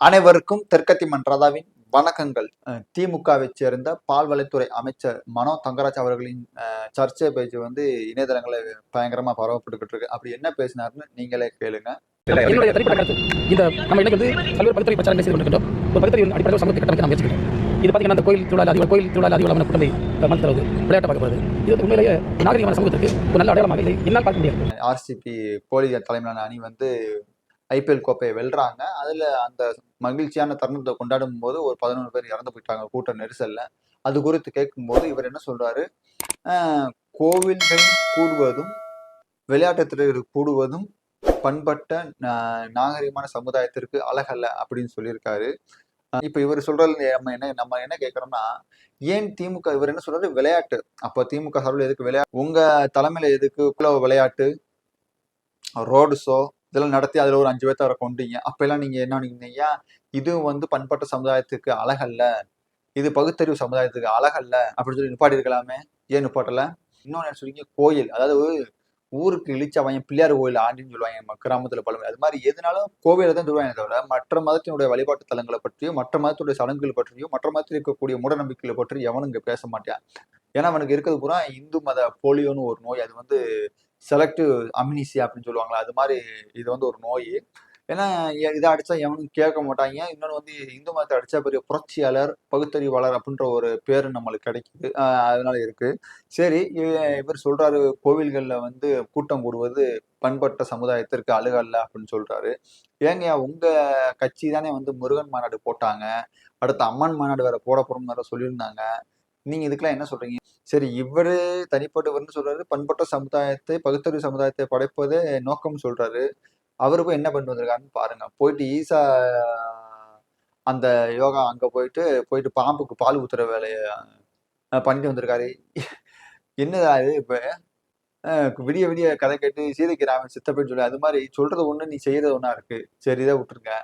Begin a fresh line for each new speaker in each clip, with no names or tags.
அனைவருக்கும் தெற்கத்தி மன்றாதாவின் வணக்கங்கள். அஹ் திமுகவைச் சேர்ந்த பால்வளைத்துறை அமைச்சர் மனோ தங்கராஜ் அவர்களின் சர்ச்சை பேச்சு வந்து இணையதளங்களில் பயங்கரமா பரவப்பட்டுக்கிட்டு இருக்கு. அப்படி என்ன பேசினாருன்னு நீங்களே கேளுங்க.
என்னுடைய தனிப்பட்ட கருத்து. இந்த நம்ம இன்னைக்கு வந்து பல்வேறு பிரச்சாரங்களை செய்து கொண்டிருக்கின்றோம் ஒரு அடிப்படையில் சமூகத்தை கட்டமைக்க நாம் முயற்சிக்கிறோம் இது பார்த்தீங்கன்னா அந்த கோயில் திருவிழா அதிகம் கோயில் திருவிழா அதிகம் கூட்டமை மண் தருவது விளையாட்டு பார்க்கப்படுது இது வந்து உண்மையிலேயே நாகரிகமான சமூகத்திற்கு ஒரு நல்ல அடையாளமாக இல்லை. என்னால் பார்க்க முடியாது.
ஆர்சிபி கோலி தலைமையிலான அணி வந்து ஐபிஎல் கோப்பையை வெல்றாங்க. அதில் அந்த மகிழ்ச்சியான தருணத்தை கொண்டாடும் போது ஒரு பதினொன்று பேர் இறந்து போயிட்டாங்க கூட்ட நெரிசலில். அது குறித்து கேட்கும்போது இவர் என்ன சொல்றாரு? கோவில்கள் கூடுவதும் விளையாட்டுத் துறைகள் கூடுவதும் பண்பட்ட நாகரிகமான சமுதாயத்திற்கு அழகல்ல அப்படின்னு சொல்லியிருக்காரு. இப்போ இவர் சொல்றது நம்ம என்ன நம்ம என்ன கேட்குறோம்னா ஏன் திமுக இவர் என்ன சொல்றாரு? விளையாட்டு. அப்போ திமுக சார்பில் எதுக்கு விளையாட்டு உங்க தலைமையில எதுக்கு குல விளையாட்டு? ரோடு ஷோ இதெல்லாம் நடத்தி அதுல ஒரு அஞ்சு பேர்த்த வர கொண்டீங்க அப்பெல்லாம் நீங்கள் நீங்க என்ன நினைக்கிறீங்க? இது வந்து பண்பட்ட சமுதாயத்துக்கு அழகல்ல. இது பகுத்தறிவு சமுதாயத்துக்கு அழகல்ல. அப்படின்னு சொல்லி நிப்பாட்டி இருக்கலாமே ஏன் நிப்பாட்டல? இன்னொன்னு என்ன சொல்றீங்க? கோயில். அதாவது ஊருக்கு இழிச்சவன் பிள்ளையார் கோயில் ஆண்டின்னு சொல்லுவாங்க நம்ம கிராமத்தில் பழமை. அது மாதிரி எதுனாலும் கோவிலை தான் சொல்லுவாங்க தவிர மற்ற மதத்தினுடைய வழிபாட்டு தலங்களை பற்றியோ மற்ற மதத்துடைய சடங்குகள் பற்றியோ மற்ற மதத்தில் இருக்கக்கூடிய மூடநம்பிக்கைகளை பற்றி எவனும் இங்கே பேச மாட்டான் ஏன்னா அவனுக்கு இருக்கிறது பூரா இந்து மத போலியோன்னு ஒரு நோய். அது வந்து செலக்டிவ் அமினிசி அப்படின்னு சொல்லுவாங்களா அது மாதிரி இது வந்து ஒரு நோய். ஏன்னா இதை அடித்தா எவனும் கேட்க மாட்டாங்க. இன்னொன்று வந்து இந்து மதத்தை அடித்தா பெரிய புரட்சியாளர் பகுத்தறிவாளர் அப்படின்ற ஒரு பேர் நம்மளுக்கு கிடைக்குது. அதனால இருக்குது சரி இவர் சொல்கிறாரு கோவில்களில் வந்து கூட்டம் கூடுவது பண்பட்ட சமுதாயத்திற்கு அழுகல்ல அப்படின்னு சொல்கிறாரு ஏங்க உங்கள் கட்சி தானே வந்து முருகன் மாநாடு போட்டாங்க. அடுத்து அம்மன் மாநாடு வேற போட போறோம்னு வேற சொல்லியிருந்தாங்க. நீங்கள் இதுக்கெல்லாம் என்ன சொல்றீங்க? சரி இவரு தனிப்பட்டவர்னு சொல்றாரு. பண்பட்ட சமுதாயத்தை பகுத்தறிவு சமுதாயத்தை படைப்பதே நோக்கம் சொல்றாரு. அவரு போய் என்ன பண்ணிட்டு வந்திருக்காருன்னு பாருங்க. போயிட்டு ஈசா அந்த யோகா அங்க போயிட்டு போயிட்டு பாம்புக்கு பால் ஊத்துற வேலையை பண்ணிட்டு வந்திருக்காரு. என்னதா இது இப்ப? விடிய விடிய கதை கேட்டு சீதைக்கு ராமன் சித்தப்பேன்னு சொல்லி அது மாதிரி சொல்றது ஒண்ணு நீ செய்யறது ஒண்ணா இருக்கு. சரி இதை விட்டுருங்க.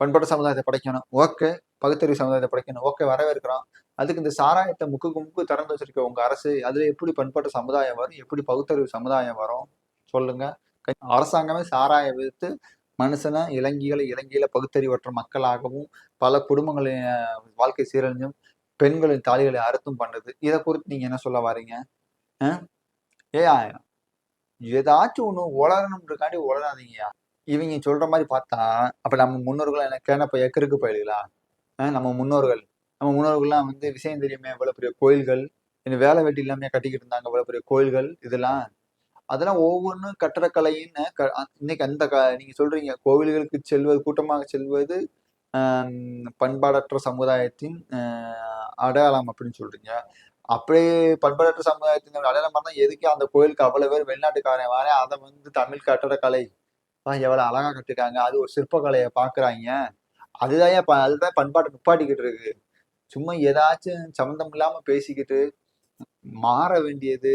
பண்பட்ட சமுதாயத்தை படைக்கணும். ஓகே. பகுத்தறிவு சமுதாயத்தை படைக்கணும். ஓகே வரவேற்கிறோம். அதுக்கு இந்த சாராயத்தை முக்குக்கு முக்கு திறந்து வச்சிருக்க உங்க அரசு அதுல எப்படி பண்பட்ட சமுதாயம் வரும்? எப்படி பகுத்தறிவு சமுதாயம் வரும்? சொல்லுங்க. அரசாங்கமே சாராய விடுத்து மனுஷனை இலங்கைகளை இலங்கையில பகுத்தறிவற்ற மக்களாகவும் பல குடும்பங்களின் வாழ்க்கை சீரழிஞ்சும் பெண்களின் தாலிகளை அறுத்தும் பண்ணுது. இதை குறித்து நீங்க என்ன சொல்ல வரீங்க? அஹ்? ஏதாச்சும் ஒண்ணு உளரணுன்றக்காண்டி உளராதீங்கயா இவங்க சொல்ற மாதிரி பார்த்தா அப்ப நம்ம முன்னோர்கள் என்ன இப்போ எக்கருக்கு போயிடுங்களா நம்ம முன்னோர்கள். நம்ம முன்னோர்கள்லாம் வந்து விஷயம் தெரியுமே எவ்வளோ பெரிய கோயில்கள் இன்னும் வேலை வெட்டி இல்லாமல் கட்டிக்கிட்டு இருந்தாங்க எவ்வளோ பெரிய கோயில்கள் இதெல்லாம். அதெல்லாம் ஒவ்வொன்றும் கட்டடக்கலைன்னு க- இன்னைக்கு அந்த க நீங்கள் சொல்கிறீங்க கோவில்களுக்கு செல்வது கூட்டமாக செல்வது பண்பாடற்ற சமுதாயத்தின் அடையாளம் அப்படின்னு சொல்கிறீங்க அப்படியே பண்பாடற்ற சமுதாயத்தின் அடையாளம் பண்ணால் எதுக்கு அந்த கோயிலுக்கு அவ்வளோ பேர் வெளிநாட்டுக்காரன் வர அதை வந்து தமிழ் கட்டடக்கலை. எவ்வளோ அழகாக அழகா கட்டிருக்காங்க அது ஒரு சிற்பக்கலையை பார்க்குறாங்க. அதுதான் ஏன் ப- அதுதான் பண்பாட்டை நிப்பாட்டிக்கிட்டு இருக்கு. சும்மா ஏதாச்சும் சம்மந்தம் இல்லாம பேசிக்கிட்டு மாற வேண்டியது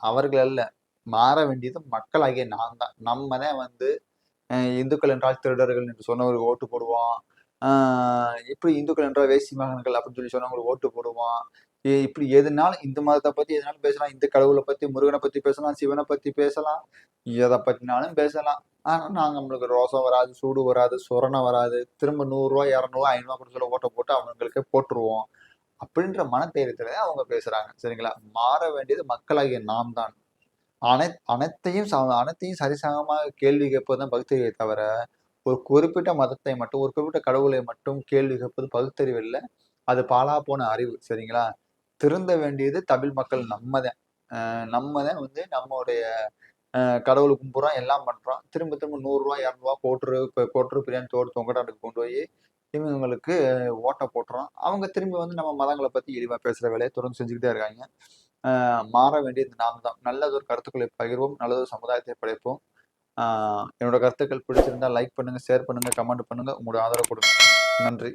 அவர்கள் அல்ல. மாற வேண்டியது மக்களாகிய நான் தான். நம்ம தான் வந்து இந்துக்கள் என்றால் திருடர்கள் என்று சொன்னவர்கள் ஓட்டு போடுவோம் இப்படி இந்துக்கள் என்றால் வேசி மகன்கள் அப்படின்னு சொல்லி சொன்னவங்களுக்கு ஓட்டு போடுவோம் இப்படி எதுனாலும் இந்து மதத்தை பத்தி எதுனாலும் பேசலாம். இந்த கடவுளை பத்தி முருகனை பத்தி பேசலாம் சிவனை பத்தி பேசலாம் எதை பத்தினாலும் பேசலாம். ஆனா நாங்க நம்மளுக்கு ரோசம் வராது சூடு வராது சொரணை வராது. திரும்ப நூறுரூவா இரநூறுவா ஐநூறுவா கொடுத்து சொல்ல ஓட்டை போட்டு அவங்களுக்கு போட்டுருவோம். அப்படின்ற மனதைரியத்துல அவங்க பேசுறாங்க. சரிங்களா? மாற வேண்டியது மக்களாகிய நாம் தான். அனை அனைத்தையும் அனைத்தையும் சரிசமமாக கேள்வி கேட்பது தான் பகுத்தறிவை தவிர ஒரு குறிப்பிட்ட மதத்தை மட்டும் ஒரு குறிப்பிட்ட கடவுளை மட்டும் கேள்வி கேட்பது பகுத்தறிவு இல்லை அது பாலா போன அறிவு. சரிங்களா? திருந்த வேண்டியது தமிழ் மக்கள் நம்ம தான் நம்ம தான் வந்து நம்மளுடைய கடவுளை கும்பிட்றோம் எல்லாம் பண்ணுறோம் திரும்ப திரும்ப நூறுரூவா இரநூறுவா கோட்ரு இப்போ கோட்ரு பிரியாணி தோடு தொங்கடாட்டுக்கு கொண்டு போய் இவங்களுக்கு ஓட்டை போட்டுறோம். அவங்க திரும்பி வந்து நம்ம மதங்களை பற்றி இழிவாக பேசுகிற வேலையை தொடர்ந்து செஞ்சுக்கிட்டே இருக்காங்க. மாற வேண்டியது நாம் தான். நல்லதொரு கருத்துக்களை பகிர்வோம் நல்லதொரு சமுதாயத்தை படைப்போம். என்னோட கருத்துக்கள் பிடிச்சிருந்தா லைக் பண்ணுங்கள் ஷேர் பண்ணுங்கள் கமெண்ட் பண்ணுங்கள் உங்களோட ஆதரவு கொடுங்க. நன்றி.